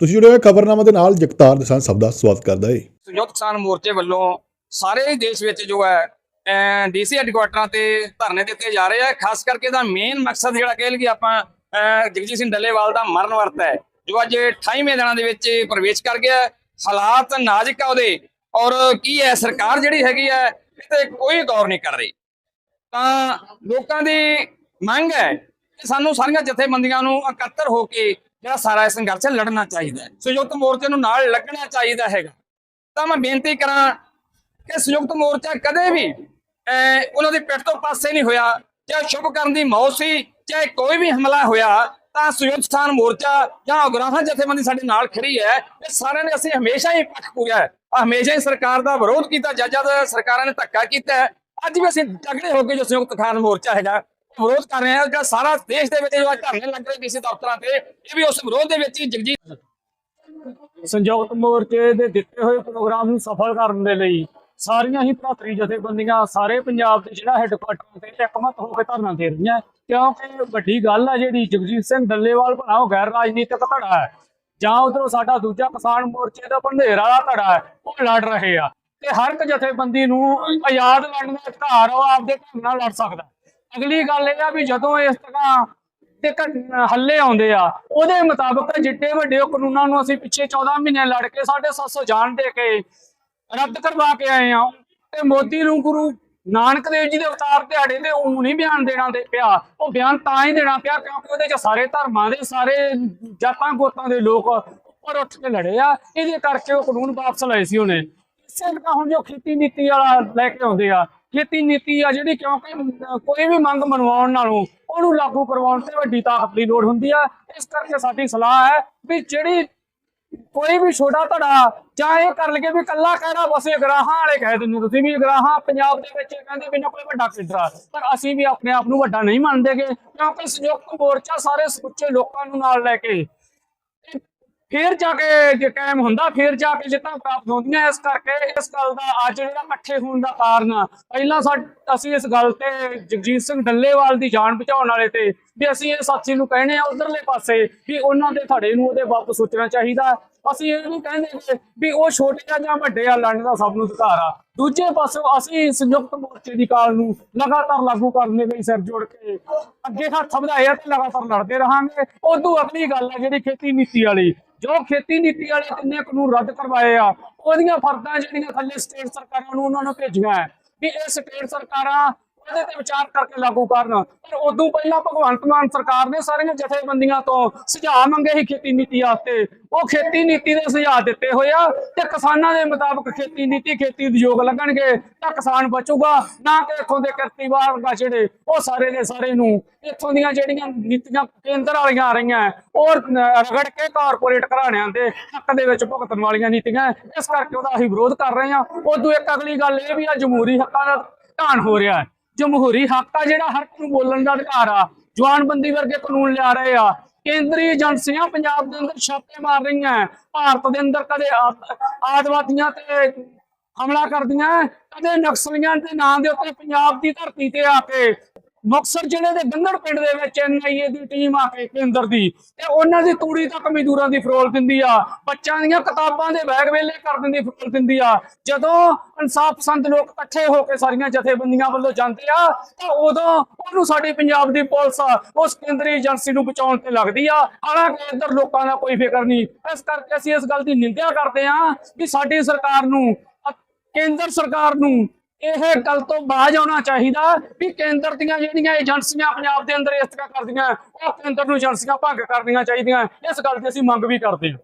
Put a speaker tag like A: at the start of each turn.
A: ਤੁਸੀਂ ਜੁੜੇ ਹੋ ਖਬਰਨਾਮਾ ਦੇ ਨਾਲ ਜਗਤਾਰ ਦਸਾਂ ਸਭ ਦਾ ਸਵਾਗਤ ਕਰਦਾ ਹੈ
B: ਸੰਯੁਕਤ ਕਿਸਾਨ ਮੋਰਚੇ ਵੱਲੋਂ ਸਾਰੇ ਦੇਸ਼ ਵਿੱਚ ਜੋ ਹੈ ਡੀਸੀ ਹੈਡਕੁਆਟਰਾਂ ਤੇ ਧਰਨੇ ਦਿੱਤੇ ਜਾ ਰਹੇ ਆ। ਖਾਸ ਕਰਕੇ ਇਹਦਾ ਮੇਨ ਮਕਸਦ ਜਿਹੜਾ ਕਹਿ ਲਈਏ ਆਪਾਂ ਜਗਜੀਤ ਸਿੰਘ ਡੱਲੇਵਾਲ ਦਾ ਮਰਨ ਵਰਤ ਹੈ, ਜੋ ਅੱਜ 28ਵੇਂ ਦਿਨਾਂ ਦੇ ਵਿੱਚ ਪ੍ਰਵੇਸ਼ ਕਰ ਗਿਆ ਹਾਲਾਤ ਨਾਜ਼ੁਕ ਆ ਉਹਦੇ ਔਰ ਕੀ ਹੈ, ਸਰਕਾਰ ਜਿਹੜੀ ਹੈਗੀ ਹੈ ਇਹ ਤੇ ਕੋਈ ਗੌਰ ਨਹੀਂ ਕਰ ਰਹੀ। ਤਾਂ ਲੋਕਾਂ ਦੀ ਮੰਗ ਹੈ ਕਿ ਸਾਨੂੰ ਸਾਰੀਆਂ ਜਥੇਬੰਦੀਆਂ ਨੂੰ ਇਕੱਤਰ ਹੋ ਕੇ ਜਿਹੜਾ ਸਾਰਾ ਸੰਘਰਸ਼ ਲੜਨਾ ਚਾਹੀਦਾ ਸੰਯੁਕਤ ਮੋਰਚੇ ਨੂੰ ਨਾਲ ਲੱਗਣਾ ਚਾਹੀਦਾ ਹੈਗਾ। ਤਾਂ ਮੈਂ ਬੇਨਤੀ ਕਰਾਂ ਕਿ ਸੰਯੁਕਤ ਮੋਰਚਾ ਕਦੇ ਵੀ ਅਹ, ਉਹਨਾਂ ਦੀ ਪਿੱਠ ਤੋਂ ਪਾਸੇ ਨਹੀਂ ਹੋਇਆ। ਚਾਹੇ ਸ਼ੁਭ ਕਰਨ ਦੀ ਮੌਤ ਸੀ ਚਾਹੇ ਕੋਈ ਵੀ ਹਮਲਾ ਹੋਇਆ ਤਾਂ ਸੰਯੁਕਤ ਸਥਾਨ ਮੋਰਚਾ ਜਾਂ ਉਗਰਾਹਾਂ ਜਥੇਬੰਦੀ ਸਾਡੇ ਨਾਲ ਖੜੀ ਹੈ। ਇਹ ਸਾਰਿਆਂ ਨੇ ਅਸੀਂ ਹਮੇਸ਼ਾ ਹੀ ਪੱਖ ਪੂਰਿਆ ਹਮੇਸ਼ਾ ਹੀ ਸਰਕਾਰ ਦਾ ਵਿਰੋਧ ਕੀਤਾ ਜਦ ਜਦ ਸਰਕਾਰਾਂ ਨੇ ਧੱਕਾ ਕੀਤਾ ਅੱਜ ਵੀ ਅਸੀਂ ਤਗੜੇ ਹੋ ਕੇ ਜੋ ਸੰਯੁਕਤ ਖਾਨ ਮੋਰਚਾ ਹੈਗਾ ਵਿਰੋਧ ਕਰ ਰਹੇ ਹਾਂ ਜਿਹੜਾ ਸਾਰਾ ਦੇਸ਼ ਦੇ ਵਿੱਚ ਜੋ ਧਰਨੇ ਲੱਗ ਰਹੇ ਡੀਸੀ ਦਫ਼ਤਰਾਂ ਤੇ, ਇਹ ਵੀ ਉਸ ਵਿਰੋਧ ਦੇ ਵਿੱਚ ਹੀ ਜਗਜੀਤ
C: ਸੰਯੁਕਤ ਮੋਰਚੇ ਦੇ ਦਿੱਤੇ ਹੋਏ ਪ੍ਰੋਗਰਾਮ ਨੂੰ ਸਫਲ ਕਰਨ ਦੇ ਲਈ ਸਾਰੀਆਂ ਹੀ ਭਰਾਤਰੀ ਜਥੇਬੰਦੀਆਂ ਸਾਰੇ ਪੰਜਾਬ ਦੇ ਜਿਹੜਾ ਹੈੱਡਕੁਆਟਰ ਤੇ ਇਕਮਤ ਹੋ ਕੇ ਧਰਨਾ ਦੇ ਰਹੀਆਂ ਕਿਉਂਕਿ ਵੱਡੀ ਗੱਲ ਆ ਜਿਹੜੀ ਜਗਜੀਤ ਸਿੰਘ ਡੱਲੇਵਾਲ ਭਰਾ ਉਹ ਗੈਰ ਰਾਜਨੀਤਿਕ ਧੜਾ ਹੈ। ਜਾਂ ਉਧਰੋਂ ਸਾਡਾ ਦੂਜਾ ਕਿਸਾਨ ਮੋਰਚੇ ਦਾ ਭੰਡੇਰਾ ਵਾਲਾ ਧੜਾ ਹੈ, ਉਹ ਲੜ ਰਹੇ ਆ। ਤੇ ਹਰ ਇੱਕ ਜਥੇਬੰਦੀ ਨੂੰ ਆਜ਼ਾਦ ਲੜਨ ਦਾ ਅਧਿਕਾਰ ਉਹ ਆਪਦੇ ਢੰਗ ਨਾਲ ਲੜ ਸਕਦਾ ਅਗਲੀ ਗੱਲ ਇਹ ਆ ਵੀ ਜਦੋਂ ਇਸ ਤਰ੍ਹਾਂ ਤੇ ਹੱਲੇ ਆਉਂਦੇ ਆ, ਉਹਦੇ ਮੁਤਾਬਕ ਜਿੱਡੇ ਵੱਡੇ ਉਹ ਕਾਨੂੰਨਾਂ ਨੂੰ ਅਸੀਂ ਪਿੱਛੇ 14 ਮਹੀਨੇ ਲੜ ਕੇ 750 ਜਾਨ ਦੇ ਕੇ ਰੱਦ ਕਰਵਾ ਕੇ ਆਏ ਆ ਤੇ ਮੋਦੀ ਨੂੰ ਗੁਰੂ ਨਾਨਕ ਦੇਵ ਜੀ ਦੇ ਅਵਤਾਰ ਦਿਹਾੜੇ ਤੇ ਉਹਨੂੰ ਨਹੀਂ ਬਿਆਨ ਦੇਣਾ ਦੇ ਪਿਆ। ਉਹ ਬਿਆਨ ਤਾਂ ਹੀ ਦੇਣਾ ਪਿਆ ਕਿਉਂਕਿ ਉਹਦੇ ਚ ਸਾਰੇ ਧਰਮਾਂ ਦੇ, ਸਾਰੇ ਜਾਤਾਂ ਗੋਤਾਂ ਦੇ ਲੋਕ ਉੱਪਰ ਉੱਠ ਕੇ ਲੜੇ ਆ। ਇਹਦੇ ਕਰਕੇ ਉਹ ਕਾਨੂੰਨ ਵਾਪਸ ਲਏ ਸੀ ਉਹਨੇ। ਇਸੇ ਤਰ੍ਹਾਂ ਹੁਣ ਜੋ ਖੇਤੀ ਨੀਤੀ ਵਾਲਾ ਲੈ ਕੇ ਆਉਂਦੇ ਆ ਖੇਤੀ ਨੀਤੀ ਆ ਜਿਹੜੀ ਕਿਉਂਕਿ ਕੋਈ ਵੀ ਮੰਗ ਮਨਵਾਉਣ ਨਾਲੋਂ ਉਹਨੂੰ ਲਾਗੂ ਕਰਵਾਉਣ ਤੇ ਵੱਡੀ ਤਾਕਤ ਦੀ ਲੋੜ ਹੁੰਦੀ ਆ। ਇਸ ਕਰਕੇ ਸਾਡੀ ਸਲਾਹ ਹੈ ਵੀ ਜਿਹੜੀ ਕੋਈ ਵੀ ਛੋਟਾ ਧੜਾ ਜਾਂ ਇਹ ਕਰ ਲਗੇ ਵੀ ਕੱਲਾ ਕਹਿਣਾ ਬਸ ਇਹ ਗਰਾਹਾਂ ਵਾਲੇ ਕਹਿ ਦਿੰਦੇ ਤੁਸੀਂ ਵੀ ਗਰਾਹਾਂ ਪੰਜਾਬ ਦੇ ਵਿੱਚ ਕਹਿੰਦੇ ਵੀ ਨਾ ਕੋਈ ਵੱਡਾ ਕੇਡਰ ਆ। ਪਰ ਅਸੀਂ ਵੀ ਆਪਣੇ ਆਪ ਨੂੰ ਵੱਡਾ ਨਹੀਂ ਮੰਨਦੇਗੇ ਕਿਉਂਕਿ ਸੰਯੁਕਤ ਮੋਰਚਾ ਸਾਰੇ ਸੁੱਚੇ ਲੋਕਾਂ ਨੂੰ ਨਾਲ ਲੈ ਕੇ ਫੇਰ ਜਾ ਕੇ ਜੇ ਕਾਇਮ ਹੁੰਦਾ, ਫੇਰ ਜਾ ਕੇ ਜਿੱਤਾਂ ਪ੍ਰਾਪਤ ਹੁੰਦੀਆਂ। ਇਸ ਕਰਕੇ ਇਸ ਗੱਲ ਦਾ ਅੱਜ ਜਿਹੜਾ ਇਕੱਠੇ ਹੋਣ ਦਾ ਕਾਰਨ ਪਹਿਲਾਂ ਅਸੀਂ ਇਸ ਗੱਲ ਤੇ ਜਗਜੀਤ ਸਿੰਘ ਡੱਲੇਵਾਲ ਦੀ ਜਾਨ ਬਚਾਉਣ ਵਾਲੇ ਤੇ ਵੀ ਅਸੀਂ ਇਹ ਸਾਥੀ ਨੂੰ ਕਹਿੰਦੇ ਆ ਉਧਰਲੇ ਪਾਸੇ ਵੀ ਉਹਨਾਂ ਦੇ ਥੜੇ ਨੂੰ ਉਹਦੇ ਵਾਪਸ ਸੋਚਣਾ ਚਾਹੀਦਾ। ਅਸੀਂ ਇਹ ਨਹੀਂ ਕਹਿੰਦੇ ਵੀ ਉਹ ਛੋਟੇ ਆ ਜਾਂ ਵੱਡੇ ਆ, ਲੜਨ ਦਾ ਸਭ ਨੂੰ ਅਧਿਕਾਰ ਆ। ਦੂਜੇ ਪਾਸੋਂ ਅਸੀਂ ਸੰਯੁਕਤ ਮੋਰਚੇ ਦੀ ਕਾਲ ਨੂੰ ਲਗਾਤਾਰ ਲਾਗੂ ਕਰਨ ਦੇ ਲਈ ਸਿਰ ਜੋੜ ਕੇ ਅੱਗੇ ਹੱਥ ਵਧਾਏ ਆ ਤੇ ਲਗਾਤਾਰ ਲੜਦੇ ਰਹਾਂਗੇ। ਉਦੋਂ ਅਗਲੀ ਗੱਲ ਆ ਜਿਹੜੀ ਖੇਤੀ ਨੀਤੀ ਵਾਲੀ ਜੋ ਖੇਤੀ ਨੀਤੀ ਵਾਲੇ ਕਿੰਨੇ ਕਾਨੂੰਨ ਰੱਦ ਕਰਵਾਏ ਆ, ਉਹਦੀਆਂ ਫਰਦਾਂ ਜਿਹੜੀਆਂ ਥੱਲੇ ਸਟੇਟ ਸਰਕਾਰਾਂ ਨੂੰ ਉਹਨਾਂ ਨੂੰ ਭੇਜੀਆਂ ਹੈ, ਵੀ ਇਹ ਸਟੇਟ ਸਰਕਾਰਾਂ ਉਹਦੇ ਤੇ ਵਿਚਾਰ ਕਰਕੇ ਲਾਗੂ ਕਰਨ। ਪਰ ਉਦੋਂ ਪਹਿਲਾਂ ਭਗਵੰਤ ਮਾਨ ਸਰਕਾਰ ਨੇ ਸਾਰੀਆਂ ਜਥੇਬੰਦੀਆਂ ਤੋਂ ਸੁਝਾਅ ਮੰਗੇ ਸੀ ਖੇਤੀ ਨੀਤੀ ਵਾਸਤੇ। ਉਹ ਖੇਤੀ ਨੀਤੀ ਦੇ ਸੁਝਾਅ ਦਿੱਤੇ ਹੋਏ ਆ ਤੇ ਕਿਸਾਨਾਂ ਦੇ ਮੁਤਾਬਕ ਖੇਤੀ ਨੀਤੀ, ਖੇਤੀ ਉਦਯੋਗ ਲੱਗਣਗੇ ਤਾਂ ਕਿਸਾਨ ਬਚੂਗਾ। ਨਾ ਕਿ ਇੱਥੋਂ ਦੇ ਕਿਰਤੀਵਾਰ ਵਰਗਾ ਜਿਹੜੇ, ਉਹ ਸਾਰੇ ਦੇ ਸਾਰੇ ਨੂੰ। ਇੱਥੋਂ ਦੀਆਂ ਜਿਹੜੀਆਂ ਨੀਤੀਆਂ ਕੇਂਦਰ ਵਾਲੀਆਂ ਆ ਰਹੀਆਂ, ਉਹ ਰਗੜ ਕੇ ਕਾਰਪੋਰੇਟ ਘਰਾਣਿਆਂ ਦੇ ਹੱਕ ਦੇ ਵਿੱਚ ਭੁਗਤਣ ਵਾਲੀਆਂ ਨੀਤੀਆਂ, ਇਸ ਕਰਕੇ ਉਹਦਾ ਅਸੀਂ ਵਿਰੋਧ ਕਰ ਰਹੇ ਹਾਂ। ਉਦੋਂ ਇੱਕ ਅਗਲੀ ਗੱਲ ਇਹ ਵੀ ਆ, ਜਮਹੂਰੀ ਹੱਕਾਂ ਦਾ ਧਾਨ ਹੋ ਰਿਹਾ ਹੈ। ਜਮਹੂਰੀ ਹੱਕ ਆ ਜਿਹੜਾ ਹਰ ਇੱਕ ਨੂੰ ਬੋਲਣ ਦਾ ਅਧਿਕਾਰ ਆ। ਜਵਾਨਬੰਦੀ ਵਰਗੇ ਕਾਨੂੰਨ ਲਿਆ ਰਹੇ ਆ। ਕੇਂਦਰੀ ਏਜੰਸੀਆਂ ਪੰਜਾਬ ਦੇ ਅੰਦਰ ਛਾਪੇ ਮਾਰ ਰਹੀਆਂ ਭਾਰਤ ਦੇ ਅੰਦਰ ਕਦੇ ਆਤਵਾਦੀਆਂ ਤੇ ਹਮਲਾ ਕਰਦੀਆਂ ਕਦੇ ਨਕਸਲੀਆਂ ਦੇ ਨਾਂ ਦੇ ਉੱਤੇ ਪੰਜਾਬ ਦੀ ਧਰਤੀ ਤੇ ਆ ਕੇ ਮੁਕਤਸਰ ਜ਼ਿਲ੍ਹੇ ਦੇ ਗੰਗੜ ਪਿੰਡ ਦੇ ਵਿੱਚ ਐਨਆਈਏ ਦੀ ਟੀਮ ਆ ਕੇ ਕੇਂਦਰ ਦੀ। ਤੇ ਉਹਨਾਂ ਦੀ ਤੂੜੀ ਤੱਕ ਮਜ਼ਦੂਰਾਂ ਦੀ ਫਰੋਲ ਦਿੰਦੀ ਆ। ਬੱਚਿਆਂ ਦੀਆਂ ਕਿਤਾਬਾਂ ਦੇ ਬੈਗ ਵੇਲੇ ਕਰ ਦਿੰਦੀ, ਫਰੋਲ ਦਿੰਦੀ ਆ। ਜਦੋਂ ਇਨਸਾਫ ਪਸੰਦ ਲੋਕ ਇਕੱਠੇ ਹੋ ਕੇ ਸਾਰੀਆਂ ਜਥੇਬੰਦੀਆਂ ਵੱਲੋਂ ਜਾਂਦੇ ਆ, ਤਾਂ ਉਦੋਂ ਉਹਨੂੰ ਸਾਡੀ ਪੰਜਾਬ ਦੀ ਪੁਲਿਸ ਉਸ ਕੇਂਦਰੀ ਏਜੰਸੀ ਨੂੰ ਬਚਾਉਣ ਤੇ ਲੱਗਦੀ ਆ। ਹਾਲਾਂਕਿ ਇੱਧਰ ਲੋਕਾਂ ਦਾ ਕੋਈ ਫਿਕਰ ਨਹੀਂ। ਇਸ ਕਰਕੇ ਅਸੀਂ ਇਸ ਗੱਲ ਦੀ ਨਿੰਦਿਆ ਕਰਦੇ ਆ ਕਿ ਸਾਡੀ ਸਰਕਾਰ ਨੂੰ ਕੇਂਦਰ ਸਰਕਾਰ ਨੂੰ ਇਹ ਗੱਲ ਤੋਂ ਬਾਜ ਆਉਣਾ ਚਾਹੀਦਾ ਵੀ ਕੇਂਦਰ ਦੀਆਂ ਜਿਹੜੀਆਂ ਏਜੰਸੀਆਂ ਪੰਜਾਬ ਦੇ ਅੰਦਰ ਇਸ ਤਰ੍ਹਾਂ ਕਰਦੀਆਂ, ਉਹ ਕੇਂਦਰ ਨੂੰ ਏਜੰਸੀਆਂ ਭੰਗ ਕਰਨੀਆਂ ਚਾਹੀਦੀਆਂ। ਇਸ ਗੱਲ ਦੀ ਅਸੀਂ ਮੰਗ ਵੀ ਕਰਦੇ ਹਾਂ।